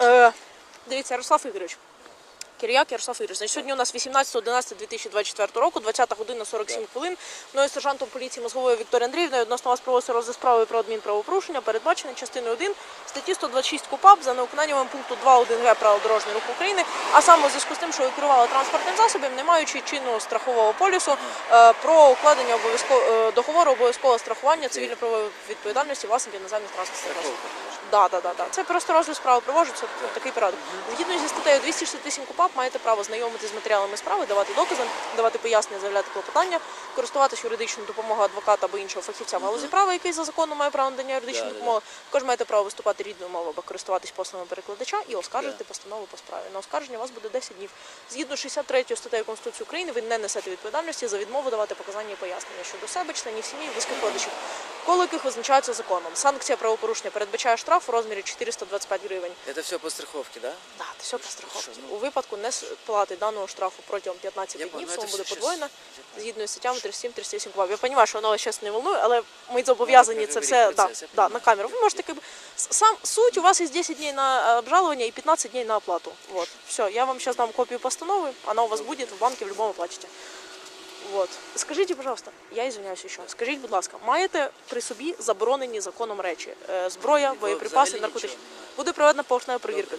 Е, дивіться, Ярослав Ігорович. Кир'як Ярослав Ігорович. Значить, сьогодні у нас 18.11.2024 року, 20 година 47 хвилин. Мною сержантом поліції Мозговою Вікторією Андріївною відносно вас проводиться розгляд справи про адмінправопорушення, передбачене частиною 1 статті 126 КУПАП за невиконанням пункту 2.1 Г правил дорожнього руху України, а саме у зв'язку з тим, що ви керували транспортним засобом, не маючи чинного страхового полісу е, про укладення обов'язково е, договору обов'язкового страхування цивільної правової відповідальності власників іноземних транспортних засобів. Да, да, да, да. Це просто розгляд справи проводжується такий порядок. Згідно зі статтею 267 КУПАП маєте право знайомитися з матеріалами справи, давати докази, давати пояснення, заявляти клопотання, користуватися юридичною допомогою адвоката або іншого фахівця в галузі права, який за законом має право надання юридичної допомоги. Також маєте право виступати рідною мовою або користуватись послугами перекладача і оскаржити постанову по справі. На оскарження у вас буде 10 днів. Згідно 63 статтею Конституції України, ви не несете відповідальності за відмову давати показання і пояснення щодо себе, членів сім'ї, близьких родичів, коло яких визначаються законом. Санкція правопорушення передбачає штраф у розмірі 425 гривень. Это все по страховке, да? Да, це все по страховці. Ну? У випадку несплати даного штрафу протягом 15 Я днів понял, сума це буде подвоєна згідно з статтями 37 38 КУПАП. Я розумію, що воно вас зараз не волнує, але ми зобов'язані Ну, це говоріть все да, я да, на камеру. Ви можете с- сам суть у вас є 10 днів на е, обжалування і 15 днів на оплату. Вот. Все, я вам сейчас дам копию постановы, она у вас будет в банке в любом оплатите. Вот. Скажіть, пожалуйста, я извиняюсь ще. Скажіть, будь ласка, маєте при собі заборонені законом речі? Е, Зброя, боєприпаси, взагалі наркотичні? нічого немає. Буде проведена поверхнева перевірка.